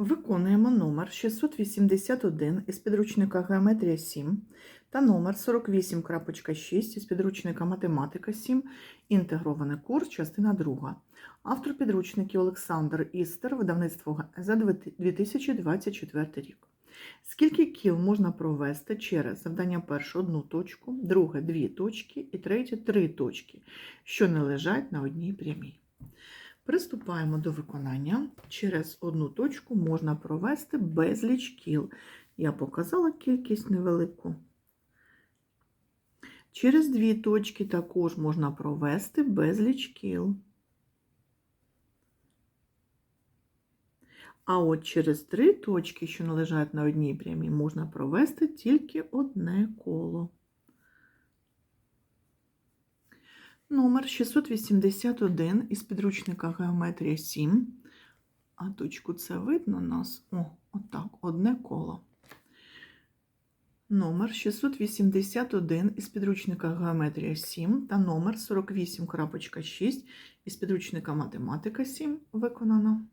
Виконуємо номер 681 із підручника Геометрія 7 та номер 48.6 із підручника Математика 7, інтегрований курс, частина 2. Автор підручників Олександр Істер, видавництво за 2024 рік. Скільки кіл можна провести через завдання перше одну точку, друге дві точки і третє три точки, що не лежать на одній прямій. Приступаємо до виконання. Через одну точку можна провести безліч кіл. Я показала кількість невелику. Через дві точки також можна провести безліч кіл. А от через три точки, що належать на одній прямій, можна провести тільки одне коло. Номер 681 із підручника Геометрія 7. А точку це видно у нас. О, отак, одне коло. Номер 681 із підручника Геометрія 7 та номер 48.6 із підручника Математика 7 виконано.